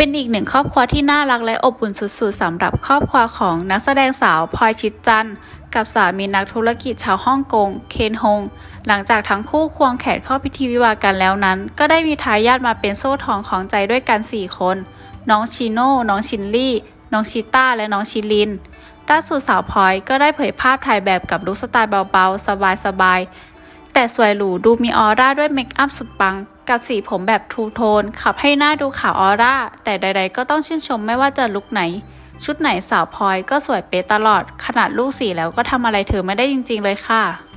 เป็นอีกหนึ่งครอบครัวที่น่ารักและอบอุ่นสุดๆสำหรับครอบครัวของนักแสดงสาวพลอยชิดจันทร์กับสามีนักธุรกิจชาวฮ่องกง เคนฮง หลังจากทั้งคู่ควงแขนเข้าพิธีวิวากันแล้วนั้น ก็ได้มีทายาทมาเป็นโซ่ทองของใจด้วยกัน 4 คน น้องชิโน่ น้องชินลี่ น้องชิต้า และน้องชิลินล่าสุดสาวพลอยก็ได้เผยภาพถ่ายแบบกับลุคสไตล์เบาๆ สบายๆ แต่สวยหรูดูมีออร่าด้วยเมคอัพสุดปัง กับสีผมแบบทูโทน ขับให้หน้าดูขาวออร่า แต่ใด ๆ ก็ต้องชื่นชมไม่ว่าจะลุกไหน ชุดไหนสาวพลอยก็สวยเป๊ะตลอด ขนาดลูกสีแล้วก็ทำอะไรเธอไม่ได้จริง ๆ เลยค่ะ